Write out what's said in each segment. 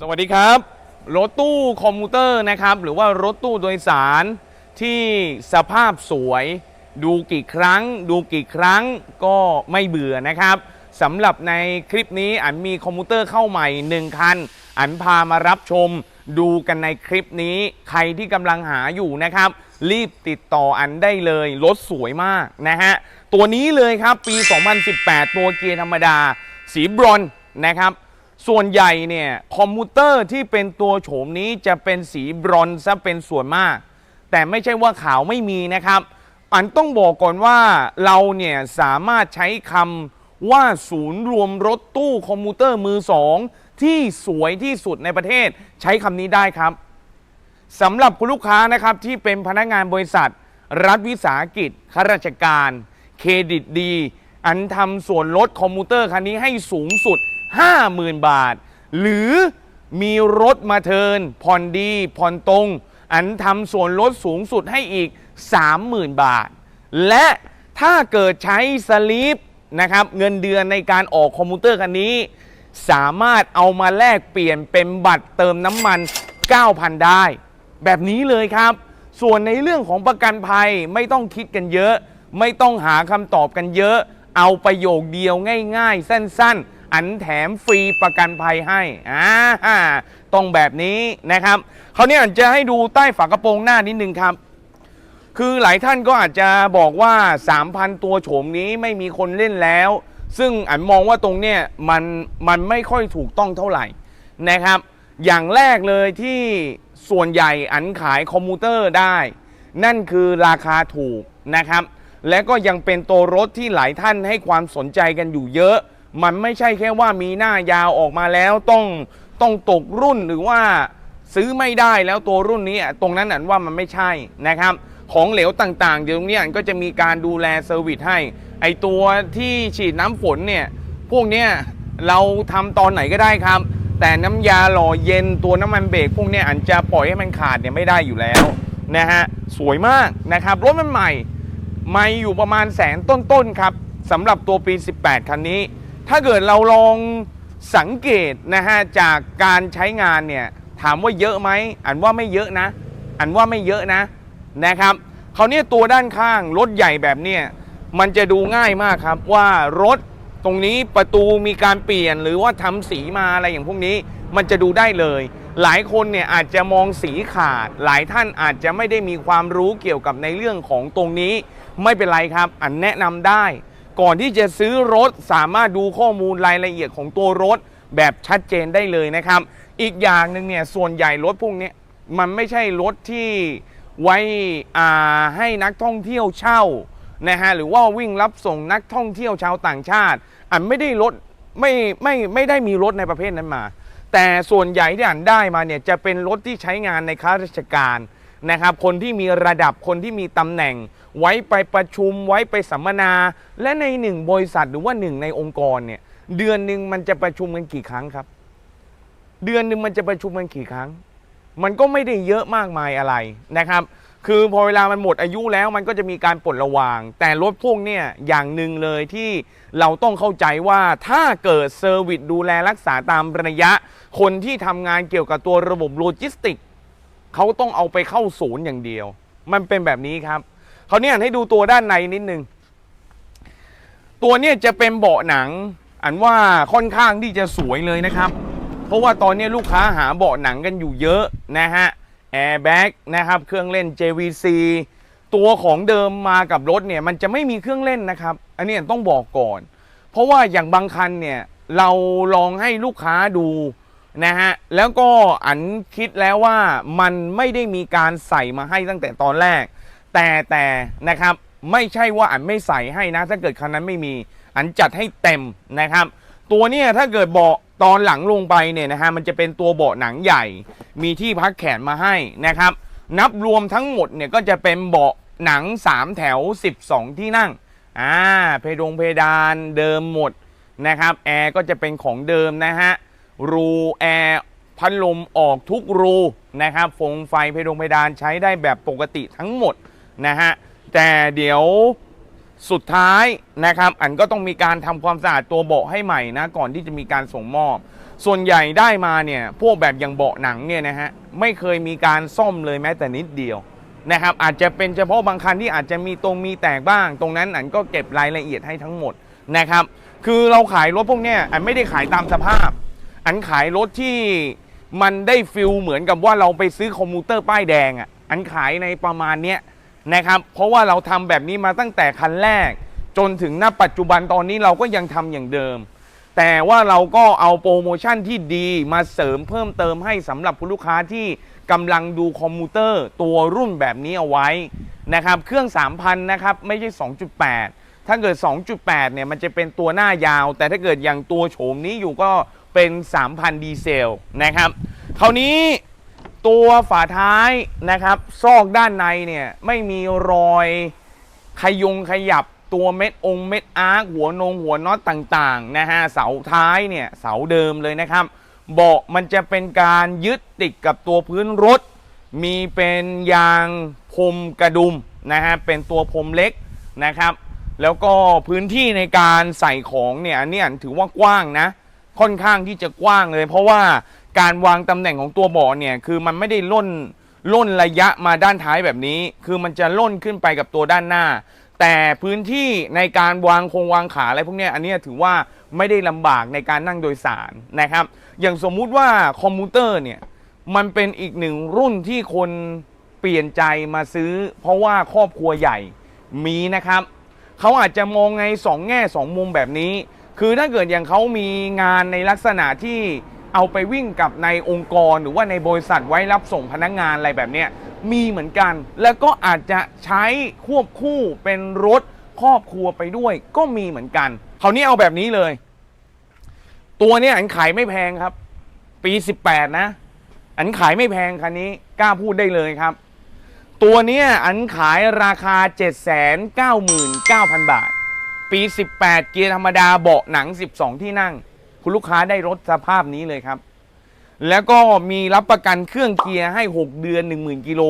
สวัสดีครับ รถตู้คอมมูเตอร์นะครับ หรือว่ารถตู้โดยสารที่สภาพสวย ดูกี่ครั้ง ดูกี่ครั้งก็ไม่เบื่อนะครับสำหรับในคลิปนี้อันมีคอมมูเตอร์เข้าใหม่หนึ่งคัน อันพามารับชม ดูกันในคลิปนี้ ใครที่กำลังหาอยู่นะครับ รีบติดต่ออันได้เลย รถสวยมากนะฮะ ตัวนี้เลยครับปี 2018 ตัวเกียร์ธรรมดา สีบรอนนะครับ ส่วนใหญ่เนี่ยคอมพิวเตอร์ที่เป็นตัวโฉมนี้จะเป็นสีบรอนซ์ซะเป็นส่วนมาก แต่ไม่ใช่ว่าขาวไม่มีนะครับ อันต้องบอกก่อนว่าเราเนี่ยสามารถใช้คำว่าศูนย์รวมรถตู้คอมพิวเตอร์มือสองที่สวยที่สุดในประเทศ ใช้คำนี้ได้ครับสำหรับคุณลูกค้านะครับที่เป็นพนักงานบริษัท รัฐวิสาหกิจข้าราชการ เครดิตดี อันทำส่วนลดคอมพิวเตอร์คันนี้ให้สูงสุด 50,000 บาท หรือมีรถมาเทินผ่อนดีผ่อนตรง อันทำส่วนลดสูงสุดให้อีก 30,000 บาท และถ้าเกิดใช้สลีปนะครับเงินเดือนในการออกคอมพิวเตอร์คันนี้ สามารถเอามาแลกเปลี่ยนเป็นบัตรเติมน้ำมัน 9,000 ได้ แบบนี้เลยครับ ส่วนในเรื่องของประกันภัยไม่ต้องคิดกันเยอะ ไม่ต้องหาคำตอบกันเยอะ เอาประโยคเดียวง่าย ๆ สั้น ๆ อันแถมฟรีประกันภัยให้อ่าต้องแบบนี้นะครับเขาวนี้อันจะให้ดูใต้ฝากระโปรงหน้านิดนึงครับคือหลายท่านก็อาจจะบอกว่า 3,000 ตัวโฉมนี้ไม่มีคนเล่นแล้ว ซึ่งอันมองว่าตรงเนี้ยมันมันไม่ค่อยถูกต้องเท่าไหร่นะครับ อย่างแรกเลยที่ส่วนใหญ่อันขายคอมพิวเตอร์ได้ นั่นคือราคาถูกนะครับ และก็ยังเป็นตัวรถที่หลายท่านให้ความสนใจกันอยู่เยอะ มันไม่ใช่แค่ว่ามีหน้ายาวออกมาแล้วต้องต้องตกรุ่นหรือว่าซื้อไม่ได้แล้วตัวรุ่นนี้ตรงนั้นอันว่ามันไม่ใช่นะครับ ของเหลวต่างๆเดี๋ยวตรงนี้อันก็จะมีการดูแลเซอร์วิสให้ ไอตัวที่ฉีดน้ำฝนเนี่ยพวกเนี้ยเราทำตอนไหนก็ได้ครับ แต่น้ำยาหล่อเย็นตัวน้ำมันเบรกพวกเนี้ยอันจะปล่อยให้มันขาดเนี่ยไม่ได้อยู่แล้วนะฮะสวยมากนะครับรถมันใหม่ไม่อยู่ประมาณแสนต้นๆครับสำหรับตัวปี 18 คันนี้ ถ้าเกิดเราลองสังเกตนะฮะจากการใช้งานเนี่ยถามว่าเยอะไหมอันว่าไม่เยอะนะ อันว่าไม่เยอะนะนะครับคราวนี้ตัวด้านข้างรถใหญ่แบบเนี้ยมันจะดูง่ายมากครับว่ารถตรงนี้ประตูมีการเปลี่ยนหรือว่าทำสีมาอะไรอย่างพวกนี้ มันจะดูได้เลย หลายคนเนี่ยอาจจะมองสีขาด หลายท่านอาจจะไม่ได้มีความรู้เกี่ยวกับในเรื่องของตรงนี้ ไม่เป็นไรครับ อันแนะนำได้ ก่อนที่จะซื้อรถสามารถดูข้อมูลรายละเอียดของตัวรถแบบชัดเจนได้เลยนะครับ อีกอย่างหนึ่งเนี่ยส่วนใหญ่รถพวกนี้มันไม่ใช่รถที่ไว้อ่าให้นักท่องเที่ยวเช่านะฮะหรือว่าวิ่งรับส่งนักท่องเที่ยวชาวต่างชาติอันไม่ได้รถไม่ไม่ไม่ได้มีรถในประเภทนั้นมา แต่ส่วนใหญ่ที่อ่านได้มาเนี่ยจะเป็นรถที่ใช้งานในข้าราชการนะครับ คนที่มีระดับคนที่มีตำแหน่ง ไว้ไปประชุมไว้ไปสัมมนา และในหนึ่งบริษัทหรือว่าหนึ่งในองค์กรเนี่ยเดือนหนึ่งมันจะประชุมกันกี่ครั้งครับ เดือนหนึ่งมันจะประชุมกันกี่ครั้ง มันก็ไม่ได้เยอะมากมายอะไรนะครับ คือพอเวลามันหมดอายุแล้วมันก็จะมีการปลดระวาง แต่รถพวกเนี่ยอย่างหนึ่งเลยที่เราต้องเข้าใจว่าถ้าเกิดเซอร์วิสดูแลรักษาตามระยะ คนที่ทำงานเกี่ยวกับตัวระบบโลจิสติกเขาต้องเอาไปเข้าศูนย์อย่างเดียว มันเป็นแบบนี้ครับ เขาเนี่ยให้ดูตัวด้านในนิดนึง ตัวเนี่ยจะเป็นเบาะหนัง อันว่าค่อนข้างที่จะสวยเลยนะครับ เพราะว่าตอนนี้ลูกค้าหาเบาะหนังกันอยู่เยอะนะฮะแอร์แบ็กนะครับ เครื่องเล่น JVC ตัวของเดิมมากับรถเนี่ยมันจะไม่มีเครื่องเล่นนะครับ อันนี้ต้องบอกก่อน เพราะว่าอย่างบางคันเนี่ยเราลองให้ลูกค้าดูนะฮะแล้วก็อันคิดแล้วว่ามันไม่ได้มีการใส่มาให้ตั้งแต่ตอนแรก แต่แต่นะครับไม่ใช่ว่าอันไม่ใส่ให้นะ ถ้าเกิดคันนั้นไม่มี อันจัดให้เต็มนะครับ ตัวนี้ถ้าเกิดเบาะตอนหลังลงไปเนี่ยนะฮะมันจะเป็นตัวเบาะหนังใหญ่ มีที่พักแขนมาให้นะครับ นับรวมทั้งหมดเนี่ยก็จะเป็นเบาะหนัง 3 แถว 12 ที่นั่งอ่าเพดงเพดานเดิมหมดนะครับแอร์ก็จะเป็นของเดิมนะฮะรูแอร์พัดลมออกทุกรูนะครับฟงไฟเพดงเพดานใช้ได้แบบปกติทั้งหมด นะฮะแต่เดี๋ยวสุดท้ายนะครับ อันก็ต้องมีการทำความสะอาดตัวเบาะให้ใหม่นะก่อนที่จะมีการส่งมอบ ส่วนใหญ่ได้มาเนี่ยพวกแบบอย่างเบาะหนังเนี่ยนะฮะไม่เคยมีการซ่อมเลยแม้แต่นิดเดียวนะครับอาจจะเป็นเฉพาะบางคันที่อาจจะมีตรงมีแตกบ้าง ตรงนั้นอันก็เก็บรายละเอียดให้ทั้งหมดนะครับ คือเราขายรถพวกเนี้ยอันไม่ได้ขายตามสภาพ อันขายรถที่มันได้ฟิลเหมือนกับว่าเราไปซื้อคอมพิวเตอร์ป้ายแดงอะอันขายในประมาณเนี้ย นะครับ เพราะว่าเราทำแบบนี้มาตั้งแต่คันแรก จนถึงณปัจจุบันตอนนี้เราก็ยังทำอย่างเดิม แต่ว่าเราก็เอาโปรโมชั่นที่ดีมาเสริมเพิ่มเติมให้สำหรับคุณลูกค้าที่กำลังดูคอมพิวเตอร์ตัวรุ่นแบบนี้เอาไว้นะครับ เครื่อง 3,000 นะครับไม่ใช่ 2.8 ถ้าเกิด 2.8 เนี่ยมันจะเป็นตัวหน้ายาว แต่ถ้าเกิดอย่างตัวโฉมนี้อยู่ก็เป็น 3,000 ดีเซลนะครับ คราวนี้ ตัวฝาท้ายนะครับ ซอกด้านในเนี่ยไม่มีรอยขยงขยับตัวเม็ดองค์เม็ดอาร์คหัวนงหัวน็อตต่างๆนะฮะเสาท้ายเนี่ยเสาเดิมเลยนะครับ เบาะมันจะเป็นการยึดติดกับตัวพื้นรถ มีเป็นยางพรมกระดุมนะฮะเป็นตัวพรมเล็กนะครับ แล้วก็พื้นที่ในการใส่ของเนี่ยอันนี้อันถือว่ากว้างนะค่อนข้างที่จะกว้างเลย เพราะว่า การวางตำแหน่งของตัวเบาะเนี่ยคือมันไม่ได้ล่นล่นระยะมาด้านท้ายแบบนี้ คือมันจะล่นขึ้นไปกับตัวด้านหน้า แต่พื้นที่ในการวางโครงวางขาอะไรพวกนี้อันนี้ถือว่าไม่ได้ลำบากในการนั่งโดยสารนะครับ อย่างสมมุติว่าคอมพิวเตอร์เนี่ยมันเป็นอีกหนึ่งรุ่นที่คนเปลี่ยนใจมาซื้อ เพราะว่าครอบครัวใหญ่มีนะครับเขาอาจจะมองในสองแง่สองมุมแบบนี้ คือถ้าเกิดอย่างเขามีงานในลักษณะที่ เอาไปวิ่งกับในองค์กรหรือว่าในบริษัทไว้รับส่งพนักงานอะไรแบบเนี้ยมีเหมือนกัน แล้วก็อาจจะใช้ควบคู่เป็นรถครอบครัวไปด้วยก็มีเหมือนกันคราวนี้เอาแบบนี้เลย ตัวเนี้ยอันขายไม่แพงครับ ปี 18 นะ อันขายไม่แพงคันนี้กล้าพูดได้เลยครับ ตัวเนี้ยอันขายราคา 799,000 บาท ปี 18 เกียร์ธรรมดาเบาะหนัง 12 ที่นั่ง คุณลูกค้าได้รถสภาพนี้เลยครับ แล้วก็มีรับประกันเครื่องเกียร์ให้ 6 เดือน 10,000กิโล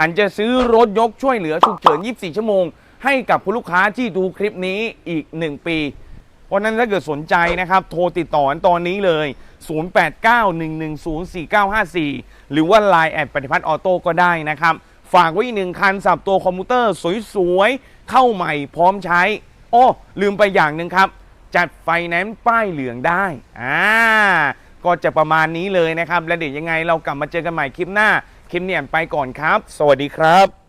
อันจะซื้อรถยกช่วยเหลือฉุกเฉิน 24 ชั่วโมง ให้กับคุณลูกค้าที่ดูคลิปนี้อีก 1 ปี เพราะนั้นถ้าเกิดสนใจนะครับ โทรติดต่อตอนนี้เลย 0891104954 หรือว่า Line แอดปฏิพัฒน์ออโต้ก็ได้นะครับ ฝากไว้อีกหนึ่งคันสับตัวคอมพิวเตอร์สวยๆ เข้าใหม่พร้อมใช้ โอ้ ลืมไปอย่างหนึ่งครับ จัดไฟแนนซ์ป้ายเหลืองได้อ่าก็จะประมาณนี้เลยนะครับ และเดี๋ยวยังไงเรากลับมาเจอกันใหม่คลิปหน้า คลิปเนี่ยไปก่อนครับ สวัสดีครับ